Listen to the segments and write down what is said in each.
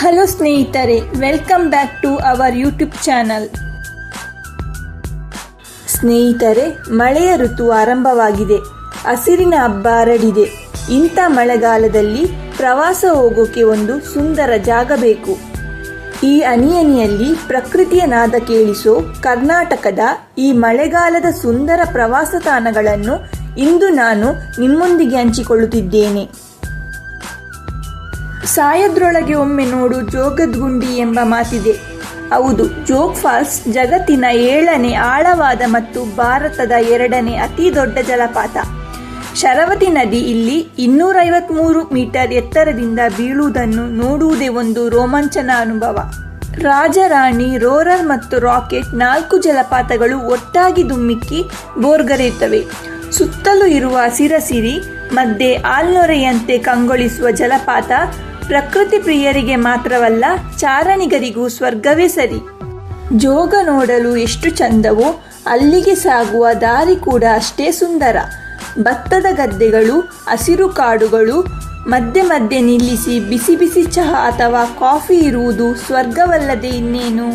Hello ಸ್ನೇಹಿತರೆ welcome back to our YouTube channel ಸ್ನೇಹಿತರೆ, ಮಳೆಯ ಋತು ಆರಂಭವಾಗಿದೆ. ಹಸಿರಿನ ಹಬ್ಬ ಹರಡಿದೆ. ಇಂಥ ಮಳೆಗಾಲದಲ್ಲಿ ಪ್ರವಾಸ ಹೋಗೋಕೆ ಒಂದು ಸುಂದರ ಜಾಗ ಬೇಕು. ಈ ಅನಿಯನಿಯಲ್ಲಿ ಪ್ರಕೃತಿಯ ನಾದ ಕೇಳಿಸೋ ಕರ್ನಾಟಕದ ಈ ಮಳೆಗಾಲದ ಸುಂದರ ಪ್ರವಾಸ ತಾಣಗಳನ್ನು ಇಂದು ನಾನು ನಿಮ್ಮೊಂದಿಗೆ ಹಂಚಿಕೊಳ್ಳುತ್ತಿದ್ದೇನೆ. ಸಾಯದ್ರೊಳಗೆ ಒಮ್ಮೆ ನೋಡು ಜೋಗದ್ಗುಂಡಿ ಎಂಬ ಮಾತಿದೆ. ಹೌದು, ಜೋಗ್ ಫಾಲ್ಸ್ ಜಗತ್ತಿನ ಏಳನೇ ಆಳವಾದ ಮತ್ತು ಭಾರತದ ಎರಡನೇ ಅತಿ ದೊಡ್ಡ ಜಲಪಾತ. ಶರವತಿ ನದಿ ಇಲ್ಲಿ ಇನ್ನೂರೈವತ್ಮೂರು ಮೀಟರ್ ಎತ್ತರದಿಂದ ಬೀಳುವುದನ್ನು ನೋಡುವುದೇ ಒಂದು ರೋಮಾಂಚನ ಅನುಭವ. ರಾಜರಾಣಿ ರೋರರ್ ಮತ್ತು ರಾಕೆಟ್ ನಾಲ್ಕು ಜಲಪಾತಗಳು ಒಟ್ಟಾಗಿ ದುಮ್ಮಿಕ್ಕಿ ಬೋರ್ಗರೆಯುತ್ತವೆ. ಸುತ್ತಲೂ ಇರುವ ಸಿರಸಿರಿ ಮಧ್ಯೆ ಆಲ್ನೊರೆಯಂತೆ ಕಂಗೊಳಿಸುವ ಜಲಪಾತ ಪ್ರಕೃತಿ ಪ್ರಿಯರಿಗೆ ಮಾತ್ರವಲ್ಲ ಚಾರಣಿಗರಿಗೂ ಸ್ವರ್ಗವೇ ಸರಿ. ಜೋಗ ನೋಡಲು ಎಷ್ಟು ಚಂದವೋ, ಅಲ್ಲಿಗೆ ಸಾಗುವ ದಾರಿ ಕೂಡ ಅಷ್ಟೇ ಸುಂದರ. ಭತ್ತದ ಗದ್ದೆಗಳು, ಹಸಿರು ಕಾಡುಗಳು, ಮಧ್ಯೆ ಮಧ್ಯೆ ನಿಲ್ಲಿಸಿ ಬಿಸಿ ಬಿಸಿ ಚಹಾ ಅಥವಾ ಕಾಫಿ ಇರುವುದು ಸ್ವರ್ಗವಲ್ಲದೆ ಇನ್ನೇನು?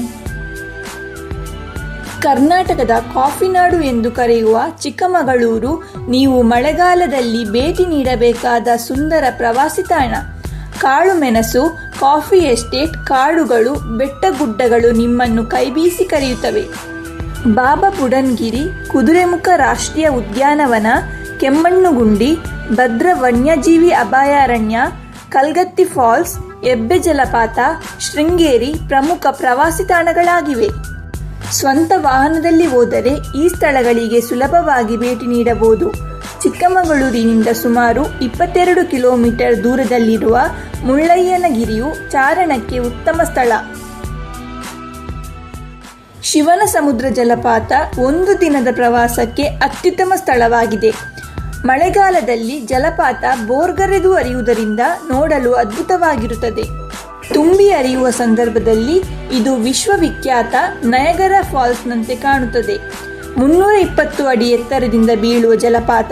ಕರ್ನಾಟಕದ ಕಾಫಿ ನಾಡು ಎಂದು ಕರೆಯುವ ಚಿಕ್ಕಮಗಳೂರು, ನೀವು ಮಳೆಗಾಲದಲ್ಲಿ ಭೇಟಿ ನೀಡಬೇಕಾದ ಸುಂದರ ಪ್ರವಾಸಿ ತಾಣ. ಕಾಳು ಮೆಣಸು, ಕಾಫಿ ಎಸ್ಟೇಟ್ ಕಾಡುಗಳು ಬೆಟ್ಟಗುಡ್ಡಗಳು ನಿಮ್ಮನ್ನು ಕೈಬೀಸಿ ಕರೆಯುತ್ತವೆ. ಬಾಬಾ ಬುಡನ್ಗಿರಿ, ಕುದುರೆಮುಖ ರಾಷ್ಟ್ರೀಯ ಉದ್ಯಾನವನ, ಕೆಮ್ಮಣ್ಣುಗುಂಡಿ, ಭದ್ರ ವನ್ಯಜೀವಿ ಅಭಯಾರಣ್ಯ, ಕಲ್ಗತ್ತಿ ಫಾಲ್ಸ್, ಎಬ್ಬೆ ಜಲಪಾತ, ಶೃಂಗೇರಿ ಪ್ರಮುಖ ಪ್ರವಾಸಿ ತಾಣಗಳಾಗಿವೆ. ಸ್ವಂತ ವಾಹನದಲ್ಲಿ ಹೋದರೆ ಈ ಸ್ಥಳಗಳಿಗೆ ಸುಲಭವಾಗಿ ಭೇಟಿ ನೀಡಬಹುದು. ಚಿಕ್ಕಮಗಳೂರಿನಿಂದ ಸುಮಾರು ಇಪ್ಪತ್ತೆರಡು ಕಿಲೋಮೀಟರ್ ದೂರದಲ್ಲಿರುವ ಮುಳ್ಳಯ್ಯನಗಿರಿಯು ಚಾರಣಕ್ಕೆ ಉತ್ತಮ ಸ್ಥಳ. ಶಿವನ ಸಮುದ್ರ ಜಲಪಾತ ಒಂದು ದಿನದ ಪ್ರವಾಸಕ್ಕೆ ಅತ್ಯುತ್ತಮ ಸ್ಥಳವಾಗಿದೆ. ಮಳೆಗಾಲದಲ್ಲಿ ಜಲಪಾತ ಬೋರ್ಗರೆದು ಹರಿಯುವುದರಿಂದ ನೋಡಲು ಅದ್ಭುತವಾಗಿರುತ್ತದೆ. ತುಂಬಿ ಹರಿಯುವ ಸಂದರ್ಭದಲ್ಲಿ ಇದು ವಿಶ್ವವಿಖ್ಯಾತ ನಯಗರ ಫಾಲ್ಸ್ನಂತೆ ಕಾಣುತ್ತದೆ. ಮುನ್ನೂರ ಇಪ್ಪತ್ತು ಅಡಿ ಎತ್ತರದಿಂದ ಬೀಳುವ ಜಲಪಾತ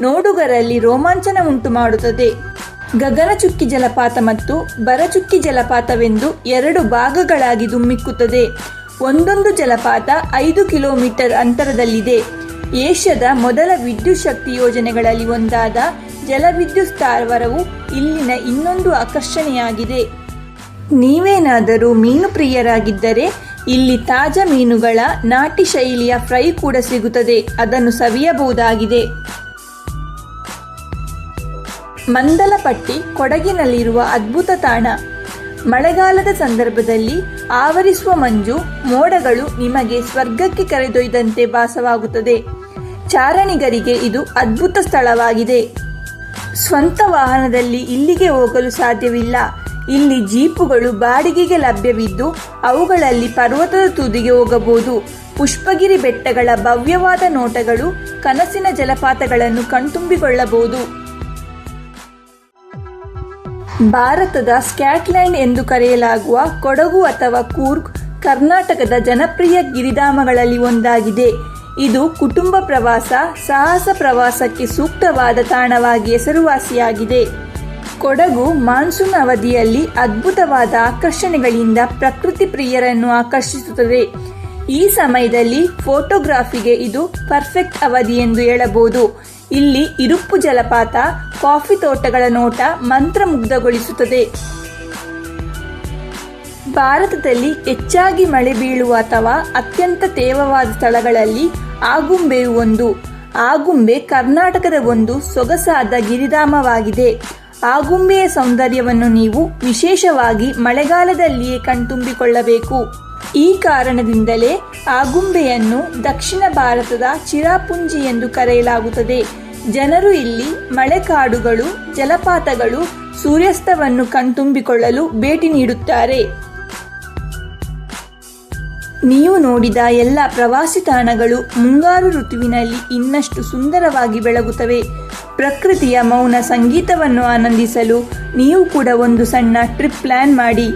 ನೋಡುಗರಲ್ಲಿ ರೋಮಾಂಚನ ಉಂಟು ಮಾಡುತ್ತದೆ. ಗಗನಚುಕ್ಕಿ ಜಲಪಾತ ಮತ್ತು ಬರಚುಕ್ಕಿ ಜಲಪಾತವೆಂದು ಎರಡು ಭಾಗಗಳಾಗಿ ದುಮ್ಮಿಕ್ಕುತ್ತದೆ ಒಂದೊಂದು ಜಲಪಾತ ಐದು ಕಿಲೋಮೀಟರ್ ಅಂತರದಲ್ಲಿದೆ. ಏಷ್ಯಾದ ಮೊದಲ ವಿದ್ಯುತ್ ಶಕ್ತಿ ಯೋಜನೆಗಳಲ್ಲಿ ಒಂದಾದ ಜಲವಿದ್ಯುತ್ ಸ್ಥಾವರವು ಇಲ್ಲಿನ ಇನ್ನೊಂದು ಆಕರ್ಷಣೆಯಾಗಿದೆ. ನೀವೇನಾದರೂ ಮೀನು ಪ್ರಿಯರಾಗಿದ್ದರೆ ಇಲ್ಲಿ ತಾಜಾ ಮೀನುಗಳ ನಾಟಿ ಶೈಲಿಯ ಫ್ರೈ ಕೂಡ ಸಿಗುತ್ತದೆ. ಅದನ್ನು ಸವಿಯಬಹುದಾಗಿದೆ. ಮಂದಲಪಟ್ಟಿ ಕೊಡಗಿನಲ್ಲಿರುವ ಅದ್ಭುತ ತಾಣ. ಮಳೆಗಾಲದ ಸಂದರ್ಭದಲ್ಲಿ ಆವರಿಸುವ ಮಂಜು ಮೋಡಗಳು ನಿಮಗೆ ಸ್ವರ್ಗಕ್ಕೆ ಕರೆದೊಯ್ದಂತೆ ಭಾಸವಾಗುತ್ತದೆ. ಚಾರಣಿಗರಿಗೆ ಇದು ಅದ್ಭುತ ಸ್ಥಳವಾಗಿದೆ. ಸ್ವಂತ ವಾಹನದಲ್ಲಿ ಇಲ್ಲಿಗೆ ಹೋಗಲು ಸಾಧ್ಯವಿಲ್ಲ. ಇಲ್ಲಿ ಜೀಪುಗಳು ಬಾಡಿಗೆಗೆ ಲಭ್ಯವಿದ್ದು ಅವುಗಳಲ್ಲಿ ಪರ್ವತದ ತುದಿಗೆ ಹೋಗಬಹುದು. ಪುಷ್ಪಗಿರಿ ಬೆಟ್ಟಗಳ ಭವ್ಯವಾದ ನೋಟಗಳು ಕನಸಿನ ಜಲಪಾತಗಳನ್ನು ಕಣ್ತುಂಬಿಕೊಳ್ಳಬಹುದು. ಭಾರತದ ಸ್ಕ್ಯಾಟ್ಲ್ಯಾಂಡ್ ಎಂದು ಕರೆಯಲಾಗುವ ಕೊಡಗು ಅಥವಾ ಕೂರ್ಗ್ ಕರ್ನಾಟಕದ ಜನಪ್ರಿಯ ಗಿರಿಧಾಮಗಳಲ್ಲಿ ಒಂದಾಗಿದೆ. ಇದು ಕುಟುಂಬ ಪ್ರವಾಸ, ಸಾಹಸ ಪ್ರವಾಸಕ್ಕೆ ಸೂಕ್ತವಾದ ತಾಣವಾಗಿ ಹೆಸರುವಾಸಿಯಾಗಿದೆ. ಕೊಡಗು ಮಾನ್ಸೂನ್ ಅವಧಿಯಲ್ಲಿ ಅದ್ಭುತವಾದ ಆಕರ್ಷಣೆಗಳಿಂದ ಪ್ರಕೃತಿ ಪ್ರಿಯರನ್ನು ಆಕರ್ಷಿಸುತ್ತದೆ. ಈ ಸಮಯದಲ್ಲಿ ಫೋಟೋಗ್ರಾಫಿಗೆ ಇದು ಪರ್ಫೆಕ್ಟ್ ಅವಧಿ ಎಂದು ಹೇಳಬಹುದು. ಇಲ್ಲಿ ಇರುಪ್ಪು ಜಲಪಾತ, ಕಾಫಿ ತೋಟಗಳ ನೋಟ ಮಂತ್ರಮುಗ್ಧಗೊಳಿಸುತ್ತದೆ. ಭಾರತದಲ್ಲಿ ಹೆಚ್ಚಾಗಿ ಮಳೆ ಬೀಳುವ ಅಥವಾ ಅತ್ಯಂತ ತೇವವಾದ ಸ್ಥಳಗಳಲ್ಲಿ ಆಗುಂಬೆಯು ಒಂದು. ಆಗುಂಬೆ ಕರ್ನಾಟಕದ ಒಂದು ಸೊಗಸಾದ ಗಿರಿಧಾಮವಾಗಿದೆ. ಆಗುಂಬೆಯ ಸೌಂದರ್ಯವನ್ನು ನೀವು ವಿಶೇಷವಾಗಿ ಮಳೆಗಾಲದಲ್ಲಿಯೇ ಕಣ್ತುಂಬಿಕೊಳ್ಳಬೇಕು. ಈ ಕಾರಣದಿಂದಲೇ ಆಗುಂಬೆಯನ್ನು ದಕ್ಷಿಣ ಭಾರತದ ಚಿರಾಪುಂಜಿ ಎಂದು ಕರೆಯಲಾಗುತ್ತದೆ. ಜನರು ಇಲ್ಲಿ ಮಳೆಕಾಡುಗಳು, ಜಲಪಾತಗಳು, ಸೂರ್ಯಾಸ್ತವನ್ನು ಕಣ್ತುಂಬಿಕೊಳ್ಳಲು ಭೇಟಿ ನೀಡುತ್ತಾರೆ. ನೀವು ನೋಡಿದ ಎಲ್ಲ ಪ್ರವಾಸಿ ತಾಣಗಳು ಮುಂಗಾರು ಋತುವಿನಲ್ಲಿ ಇನ್ನಷ್ಟು ಸುಂದರವಾಗಿ ಬೆಳಗುತ್ತವೆ. ಪ್ರಕೃತಿಯ ಮೌನ ಸಂಗೀತವನ್ನು ಆನಂದಿಸಲು ನೀವು ಕೂಡ ಒಂದು ಸಣ್ಣ ಟ್ರಿಪ್ ಪ್ಲಾನ್ ಮಾಡಿ.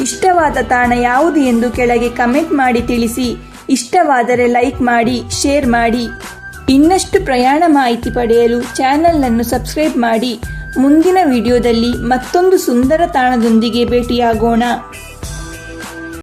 ಇಷ್ಟವಾದ ತಾಣ ಯಾವುದು ಎಂದು ಕೆಳಗೆ ಕಮೆಂಟ್ ಮಾಡಿ ತಿಳಿಸಿ. ಇಷ್ಟವಾದರೆ ಲೈಕ್ ಮಾಡಿ, ಶೇರ್ ಮಾಡಿ. ಇನ್ನಷ್ಟು ಪ್ರಯಾಣ ಮಾಹಿತಿ ಪಡೆಯಲು ಚಾನಲನ್ನು ಸಬ್ಸ್ಕ್ರೈಬ್ ಮಾಡಿ. ಮುಂದಿನ ವಿಡಿಯೋದಲ್ಲಿ ಮತ್ತೊಂದು ಸುಂದರ ತಾಣದೊಂದಿಗೆ ಭೇಟಿಯಾಗೋಣ.